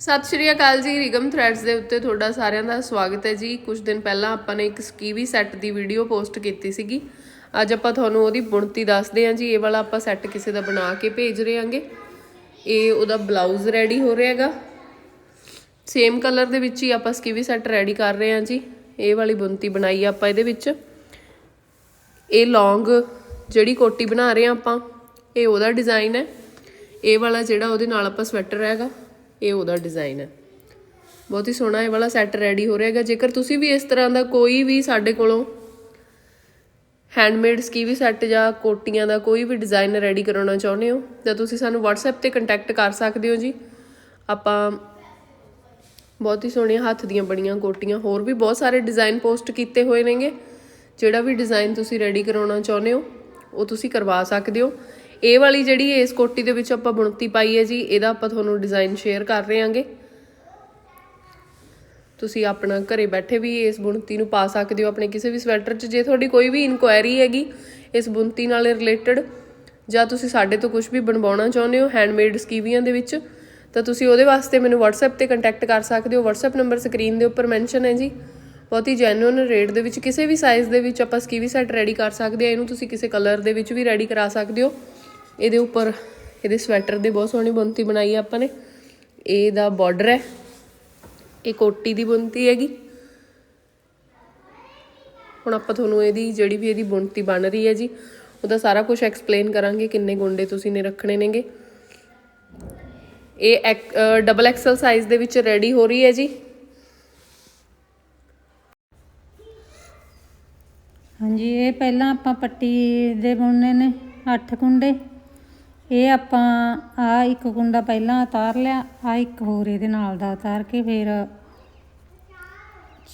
ਸਤਿ ਸ਼੍ਰੀ ਅਕਾਲ ਜੀ, ਰਿਗਮ ਥ੍ਰੈਡਸ ਦੇ ਉੱਤੇ ਤੁਹਾਡਾ ਸਾਰਿਆਂ ਦਾ ਸਵਾਗਤ ਹੈ ਜੀ। ਕੁਝ ਦਿਨ ਪਹਿਲਾਂ ਆਪਾਂ ਨੇ ਇੱਕ ਸਕੀਵੀ ਸੈੱਟ ਦੀ ਵੀਡੀਓ ਪੋਸਟ ਕੀਤੀ ਸੀਗੀ। ਅੱਜ ਆਪਾਂ ਤੁਹਾਨੂੰ ਉਹਦੀ ਬੁਣਤੀ ਦੱਸਦੇ ਹਾਂ ਜੀ। ਇਹ ਵਾਲਾ ਆਪਾਂ ਸੈੱਟ ਕਿਸੇ ਦਾ ਬਣਾ ਕੇ ਭੇਜ ਰਹੇ ਹਾਂਗੇ। ਇਹ ਉਹਦਾ ਬਲਾਊਜ਼ ਰੈਡੀ ਹੋ ਰਿਹਾ ਹੈਗਾ। ਸੇਮ ਕਲਰ ਦੇ ਵਿੱਚ ਹੀ ਆਪਾਂ ਸਕੀਵੀ ਸੈੱਟ ਰੈਡੀ ਕਰ ਰਹੇ ਹਾਂ ਜੀ। ਇਹ ਵਾਲੀ ਬੁਣਤੀ ਬਣਾਈ ਆਪਾਂ ਇਹਦੇ ਵਿੱਚ। ਇਹ ਲੌਂਗ ਜਿਹੜੀ ਕੋਟੀ ਬਣਾ ਰਹੇ ਹਾਂ ਆਪਾਂ, ਇਹ ਉਹਦਾ ਡਿਜ਼ਾਈਨ ਹੈ। ਇਹ ਵਾਲਾ ਜਿਹੜਾ ਉਹਦੇ ਨਾਲ ਆਪਾਂ ਸਵੈਟਰ ਹੈਗਾ। ਇਹ ਉਹਦਾ ਡਿਜ਼ਾਈਨ ਹੈ। ਬਹੁਤ ਹੀ ਸੋਹਣਾ ਇਹ ਵਾਲਾ ਸੈੱਟ ਰੈਡੀ ਹੋ ਰਿਹਾ ਹੈਗਾ। ਜੇਕਰ ਤੁਸੀਂ ਵੀ ਇਸ ਤਰ੍ਹਾਂ ਦਾ ਕੋਈ ਵੀ ਸਾਡੇ ਕੋਲੋਂ ਹੈਂਡਮੇਡ ਸਕੀਵੀ ਸੈੱਟ ਜਾਂ ਕੋਟੀਆਂ ਦਾ ਕੋਈ ਵੀ ਡਿਜ਼ਾਈਨ ਰੈਡੀ ਕਰਾਉਣਾ ਚਾਹੁੰਦੇ ਹੋ, ਤਾਂ ਤੁਸੀਂ ਸਾਨੂੰ WhatsApp ਤੇ ਕੰਟੈਕਟ ਕਰ ਸਕਦੇ ਹੋ ਜੀ। ਆਪਾਂ ਬਹੁਤ ਹੀ ਸੋਹਣੀਆਂ ਹੱਥ ਦੀਆਂ ਬਣੀਆਂ ਕੋਟੀਆਂ, ਹੋਰ ਵੀ ਬਹੁਤ ਸਾਰੇ ਡਿਜ਼ਾਈਨ ਪੋਸਟ ਕੀਤੇ ਹੋਏ ਨੇਗੇ। ਜਿਹੜਾ ਵੀ ਡਿਜ਼ਾਈਨ ਤੁਸੀਂ ਰੈਡੀ ਕਰਾਉਣਾ ਚਾਹੁੰਦੇ ਹੋ, ਉਹ ਤੁਸੀਂ ਕਰਵਾ ਸਕਦੇ ਹੋ। ਇਹ ਵਾਲੀ ਜਿਹੜੀ ਇਸ ਕੋਟੀ ਦੇ ਵਿੱਚ ਆਪਾਂ ਬੁਣਤੀ ਪਾਈ ਹੈ ਜੀ, ਇਹਦਾ ਆਪਾਂ ਤੁਹਾਨੂੰ ਡਿਜ਼ਾਈਨ ਸ਼ੇਅਰ ਕਰ ਰਹੇ ਹਾਂਗੇ। ਤੁਸੀਂ ਆਪਣਾ ਘਰੇ ਬੈਠੇ ਵੀ ਇਸ ਬੁਣਤੀ ਨੂੰ ਪਾ ਸਕਦੇ ਹੋ, ਆਪਣੇ ਕਿਸੇ ਵੀ ਸਵੈਟਰ 'ਚ। ਜੇ ਤੁਹਾਡੀ ਕੋਈ ਵੀ ਇਨਕੁਆਇਰੀ ਹੈਗੀ ਇਸ ਬੁਣਤੀ ਨਾਲ ਰਿਲੇਟਡ ਜਾਂ ਤੁਸੀਂ ਸਾਡੇ ਤੋਂ ਕੁਝ ਵੀ ਬਣਵਾਉਣਾ ਚਾਹੁੰਦੇ ਹੋ ਹੈਂਡਮੇਡ ਸਕੀਵੀਆਂ ਦੇ ਵਿੱਚ, ਤਾਂ ਤੁਸੀਂ ਉਹਦੇ ਵਾਸਤੇ ਮੈਨੂੰ WhatsApp ਤੇ ਕੰਟੈਕਟ ਕਰ ਸਕਦੇ ਹੋ। WhatsApp ਨੰਬਰ ਸਕਰੀਨ ਦੇ ਉੱਪਰ ਮੈਂਸ਼ਨ ਹੈ ਜੀ। ਬਹੁਤ ਹੀ ਜੈਨੂਇਨ ਰੇਟ ਦੇ ਵਿੱਚ, ਕਿਸੇ ਵੀ ਸਾਈਜ਼ ਦੇ ਵਿੱਚ ਆਪਾਂ ਸਕੀਵੀ ਸੈੱਟ ਰੈਡੀ ਕਰ ਸਕਦੇ ਆ ਇਹਨੂੰ ਤੁਸੀਂ ਕਿਸੇ ਕਲਰ ਦੇ ਵਿੱਚ ਵੀ ਰੈਡੀ ਕਰਾ ਸਕਦੇ ਹੋ। ਇਹਦੇ ਉੱਪਰ ਇਹਦੇ ਸਵੈਟਰ ਦੇ ਬਹੁਤ ਸੋਹਣੀ ਬੁਣਤੀ ਬਣਾਈ ਆ ਆਪਾਂ ਨੇ। ਇਹਦਾ ਬਾਰਡਰ ਹੈ। ਇਹ ਕੋਟੀ ਦੀ ਬੁਣਤੀ ਹੈਗੀ। ਹੁਣ ਆਪਾਂ ਤੁਹਾਨੂੰ ਇਹਦੀ ਜਿਹੜੀ ਵੀ ਇਹਦੀ ਬੁਣਤੀ ਬਣ ਰਹੀ ਹੈ ਜੀ, ਉਹਦਾ ਸਾਰਾ ਕੁਝ ਐਕਸਪਲੇਨ ਕਰਾਂਗੇ ਕਿੰਨੇ ਗੁੰਡੇ ਤੁਸੀਂ ਨੇ ਰੱਖਣੇ ਨੇਗੇ। ਇਹ ਡਬਲ ਐਕਸਲ ਸਾਈਜ਼ ਦੇ ਵਿੱਚ ਰੈਡੀ ਹੋ ਰਹੀ ਹੈ ਜੀ। ਹਾਂਜੀ, ਇਹ ਪਹਿਲਾਂ ਆਪਾਂ ਪੱਟੀ ਦੇ ਬੁਣਨੇ ਨੇ 8 ਗੁੰਡੇ ਇਹ ਆਪਾਂ ਆ ਇੱਕ ਕੁੰਡਾ ਪਹਿਲਾਂ ਉਤਾਰ ਲਿਆ ਆ ਇੱਕ ਹੋਰ ਇਹਦੇ ਨਾਲ ਦਾ ਉਤਾਰ ਕੇ ਫਿਰ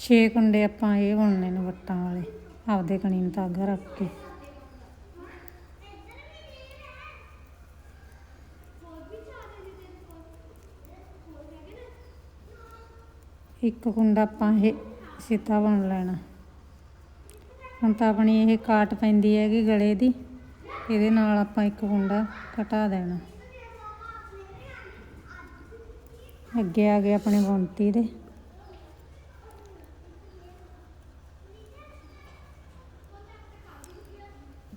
6 ਕੁੰਡੇ ਆਪਾਂ ਇਹ ਬੁਣਨੇ ਨੇ ਵੱਟਾਂ ਵਾਲੇ, ਆਪਦੇ ਕਣੀ ਨੂੰ ਧਾਗਾ ਰੱਖ ਕੇ। ਇੱਕ ਕੁੰਡਾ ਆਪਾਂ ਇਹ ਸਿੱਧਾ ਬਣ ਲੈਣਾ। ਹੁਣ ਤਾਂ ਆਪਣੀ ਇਹ ਕਾਟ ਪੈਂਦੀ ਹੈਗੀ ਗਲੇ ਦੀ। ਇਹਦੇ ਨਾਲ ਆਪਾਂ ਇੱਕ ਕੁੰਡਾ ਘਟਾ ਦੇਣਾ। ਅੱਗੇ ਆ ਗਏ ਆਪਣੇ ਬੁਣਤੀ ਦੇ।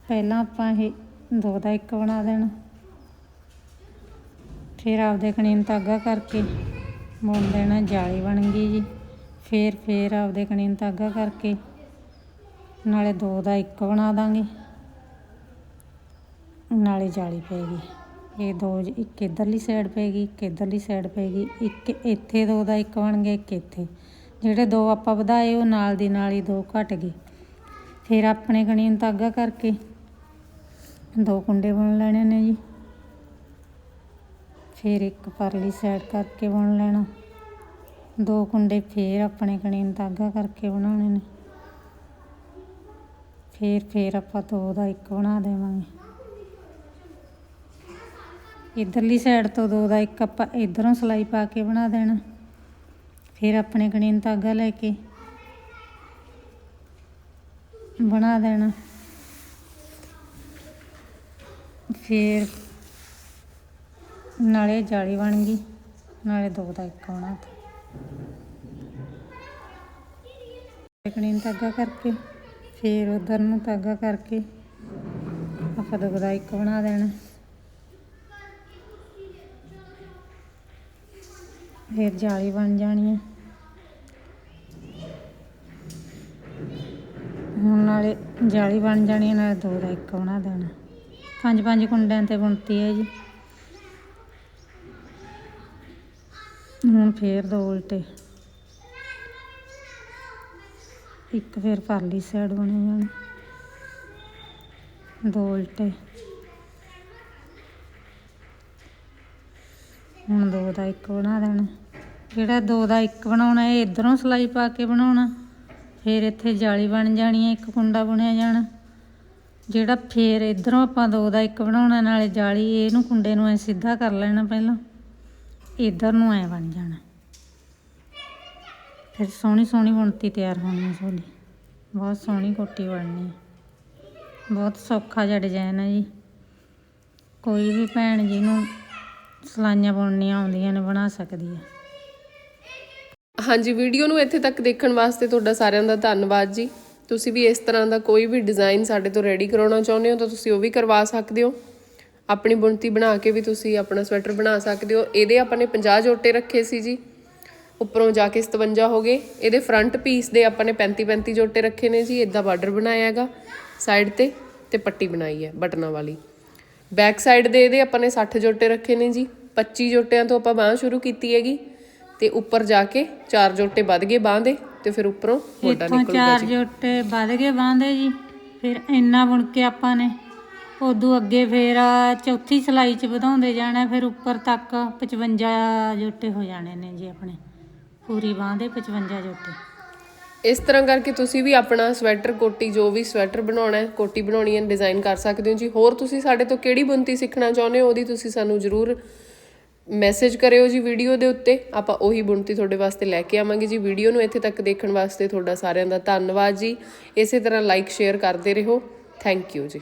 ਪਹਿਲਾਂ ਆਪਾਂ ਇਹ ਦੋ ਦਾ ਇੱਕ ਬਣਾ ਦੇਣਾ। ਫਿਰ ਆਪਦੇ ਕਣੀਨ ਧਾਗਾ ਕਰਕੇ ਬੁਣ ਦੇਣਾ, ਜਾਲੀ ਬਣ ਗਈ ਜੀ। ਫਿਰ ਫਿਰ ਆਪਦੇ ਕਣੀਨ ਧਾਗਾ ਕਰਕੇ ਨਾਲੇ ਦੋ ਦਾ ਇੱਕ ਬਣਾ ਦਾਂਗੇ। ਨਾਲੇ ਜਾਲੀ ਪਏਗੀ ਇਹ ਦੋ ਜ- ਇੱਕ ਇਧਰਲੀ ਸਾਈਡ ਪਏਗੀ ਇੱਕ ਇਧਰਲੀ ਸਾਈਡ ਪਏਗੀ ਇੱਕ ਇੱਥੇ ਦੋ ਦਾ ਇੱਕ ਬਣ ਗਿਆ, ਇੱਕ ਇੱਥੇ। ਜਿਹੜੇ ਦੋ ਆਪਾਂ ਵਧਾਏ, ਉਹ ਨਾਲ ਦੀ ਨਾਲ ਹੀ ਦੋ ਘਟ ਗਏ। ਫਿਰ ਆਪਣੇ ਕਣੀ ਨੂੰ ਧਾਗਾ ਕਰਕੇ ਦੋ ਕੁੰਡੇ ਬਣ ਲੈਣੇ ਨੇ ਜੀ। ਫਿਰ ਇੱਕ ਪਰਲੀ ਸਾਈਡ ਕਰਕੇ ਬਣ ਲੈਣਾ। ਦੋ ਕੁੰਡੇ ਫਿਰ ਆਪਣੇ ਕਣੀ ਨੂੰ ਧਾਗਾ ਕਰਕੇ ਬਣਾਉਣੇ ਨੇ। ਫਿਰ ਫਿਰ ਆਪਾਂ ਦੋ ਦਾ ਇੱਕ ਬਣਾ ਦੇਵਾਂਗੇ। ਇਧਰਲੀ ਸਾਈਡ ਤੋਂ ਦੋ ਦਾ ਇੱਕ ਆਪਾਂ ਇਧਰੋਂ ਸਲਾਈ ਪਾ ਕੇ ਬਣਾ ਦੇਣਾ। ਫਿਰ ਆਪਣੇ ਕਣੀਨ ਧਾਗਾ ਲੈ ਕੇ ਬਣਾ ਦੇਣਾ। ਫਿਰ ਨਾਲੇ ਜਾਲੀ ਬਣ ਗਈ, ਨਾਲੇ ਦੋ ਦਾ ਇੱਕ ਬਣਾ ਤਾ ਕਣੀ ਧਾਗਾ ਕਰਕੇ, ਫਿਰ ਉਧਰ ਨੂੰ ਧਾਗਾ ਕਰਕੇ ਆਪਾਂ ਦੋ ਦਾ ਇੱਕ ਬਣਾ ਦੇਣਾ। ਫਿਰ ਜਾਲੀ ਬਣ ਜਾਣੀ ਹੈ ਹੁਣ ਨਾਲੇ ਜਾਲੀ ਬਣ ਜਾਣੀ ਹੈ ਨਾਲੇ ਦੋ ਦਾ ਇੱਕ ਬਣਾ ਦੇਣਾ। ਪੰਜ ਪੰਜ ਕੁੰਡਿਆਂ ਤੇ ਬੁਣਤੀ ਹੈ ਜੀ। ਹੁਣ ਫੇਰ ਦੋ ਉਲਟੇ। ਇੱਕ ਫਿਰ ਪਰਲੀ ਸਾਈਡ ਬਣੇ ਜਾਣ। ਦੋ ਉਲਟੇ। ਹੁਣ ਦੋ ਦਾ ਇੱਕ ਬਣਾ ਦੇਣਾ। ਜਿਹੜਾ ਦੋ ਦਾ ਇੱਕ ਬਣਾਉਣਾ, ਇਹ ਇਧਰੋਂ ਸਲਾਈ ਪਾ ਕੇ ਬਣਾਉਣਾ। ਫਿਰ ਇੱਥੇ ਜਾਲੀ ਬਣ ਜਾਣੀ ਹੈ, ਇੱਕ ਕੁੰਡਾ ਬੁਣਿਆ ਜਾਣਾ। ਜਿਹੜਾ ਫਿਰ ਇਧਰੋਂ ਆਪਾਂ ਦੋ ਦਾ ਇੱਕ ਬਣਾਉਣਾ, ਨਾਲੇ ਜਾਲੀ ਇਹਨੂੰ ਕੁੰਡੇ ਨੂੰ ਐ ਸਿੱਧਾ ਕਰ ਲੈਣਾ ਪਹਿਲਾਂ। ਇਧਰ ਨੂੰ ਐ ਬਣ ਜਾਣਾ। ਫਿਰ ਸੋਹਣੀ ਸੋਹਣੀ ਬੁਣਤੀ ਤਿਆਰ ਹੋਣੀ ਹੈ ਸਾਡੀ ਬਹੁਤ ਸੋਹਣੀ ਕੋਟੀ ਬਣਨੀ ਹੈ। ਬਹੁਤ ਸੌਖਾ ਜਿਹਾ ਡਿਜ਼ਾਈਨ ਹੈ ਜੀ। ਕੋਈ ਵੀ ਭੈਣ ਜੀ ਨੂੰ ਸਲਾਈਆਂ ਬੁਣਨੀਆਂ ਆਉਂਦੀਆਂ ਨੇ, ਬਣਾ ਸਕਦੀ ਹੈ ਹਾਂਜੀ, ਵੀਡੀਓ ਨੂੰ ਇੱਥੇ ਤੱਕ ਦੇਖਣ ਵਾਸਤੇ ਤੁਹਾਡਾ ਸਾਰਿਆਂ ਦਾ ਧੰਨਵਾਦ ਜੀ। ਤੁਸੀਂ ਵੀ ਇਸ ਤਰ੍ਹਾਂ ਦਾ ਕੋਈ ਵੀ ਡਿਜ਼ਾਈਨ ਸਾਡੇ ਤੋਂ ਰੈਡੀ ਕਰਾਉਣਾ ਚਾਹੁੰਦੇ ਹੋ, ਤਾਂ ਤੁਸੀਂ ਉਹ ਵੀ ਕਰਵਾ ਸਕਦੇ ਹੋ। ਆਪਣੀ ਬੁਣਤੀ ਬਣਾ ਕੇ ਵੀ ਤੁਸੀਂ ਆਪਣਾ ਸਵੈਟਰ ਬਣਾ ਸਕਦੇ ਹੋ। ਇਹਦੇ ਆਪਾਂ ਨੇ 50 ਜੋਟੇ ਰੱਖੇ ਸੀ ਜੀ। ਉੱਪਰੋਂ ਜਾ ਕੇ 57 ਹੋ ਗਏ। ਇਹਦੇ ਫਰੰਟ ਪੀਸ ਦੇ ਆਪਾਂ ਨੇ 35 35 ਜੋਟੇ ਰੱਖੇ ਨੇ ਜੀ। ਇਦਾਂ ਬਾਰਡਰ ਬਣਾਇਆ ਹੈਗਾ ਸਾਈਡ ਤੇ ਤੇ ਪੱਟੀ ਬਣਾਈ ਹੈ, ਬਟਨਾਂ ਵਾਲੀ। ਬੈਕ ਸਾਈਡ ਦੇ ਇਹਦੇ ਆਪਾਂ ਨੇ 60 ਜੋਟੇ ਰੱਖੇ ਨੇ ਜੀ 25 ਜੋਟਿਆਂ ਤੋਂ ਆਪਾਂ ਬਾਹ ਸ਼ੁਰੂ ਕੀਤੀ ਹੈਗੀ ਤੇ ਉੱਪਰ ਜਾ ਕੇ 4 ਜੋਟੇ ਵੱਧ ਗਏ ਬਾਹ ਦੇ ਤੇ ਫਿਰ ਉੱਪਰੋਂ ਮੋਢਾ ਨਿਕਲੂਗਾ ਜੀ। ਜੋਟੇ ਵੱਧ ਗਏ ਬਾਂਦੇ ਜੀ ਫਿਰ ਇੰਨਾ ਬੁਣ ਕੇ ਆਪਾਂ ਨੇ ਉਦੋਂ ਅੱਗੇ ਫਿਰ ਚੌਥੀ ਸਲਾਈ ਚ ਵਧਾਉਂਦੇ ਜਾਣਾ ਫਿਰ ਉੱਪਰ ਤੱਕ 55 ਜੋਟੇ ਹੋ ਜਾਣੇ ਨੇ ਜੀ ਆਪਣੇ ਪੂਰੀ ਬਾਂਹ ਦੇ 55 ਜੋਟੇ। ਇਸ ਤਰ੍ਹਾਂ ਕਰਕੇ ਤੁਸੀਂ ਵੀ ਆਪਣਾ ਸਵੈਟਰ, ਕੋਟੀ, ਜੋ ਵੀ ਸਵੈਟਰ ਬਣਾਉਣਾ ਹੈ, ਕੋਟੀ ਬਣਾਉਣੀ ਹੈ, ਡਿਜ਼ਾਈਨ ਕਰ ਸਕਦੇ ਹੋ ਜੀ। ਹੋਰ ਤੁਸੀਂ ਸਾਡੇ ਤੋਂ ਕਿਹੜੀ ਬੁਣਤੀ ਸਿੱਖਣਾ ਚਾਹੁੰਦੇ ਹੋ, ਉਹਦੀ ਤੁਸੀਂ ਸਾਨੂੰ ਜਰੂਰ ਮੈਸੇਜ ਕਰਿਓ ਜੀ ਵੀਡੀਓ ਦੇ ਉੱਤੇ। ਆਪਾਂ ਉਹੀ ਬੁਣਤੀ ਤੁਹਾਡੇ ਵਾਸਤੇ ਲੈ ਕੇ ਆਵਾਂਗੇ ਜੀ। ਵੀਡੀਓ ਨੂੰ ਇੱਥੇ ਤੱਕ ਦੇਖਣ ਵਾਸਤੇ ਤੁਹਾਡਾ ਸਾਰਿਆਂ ਦਾ ਧੰਨਵਾਦ ਜੀ। ਇਸੇ ਤਰ੍ਹਾਂ ਲਾਈਕ ਸ਼ੇਅਰ ਕਰਦੇ ਰਹੋ। ਥੈਂਕ ਯੂ ਜੀ।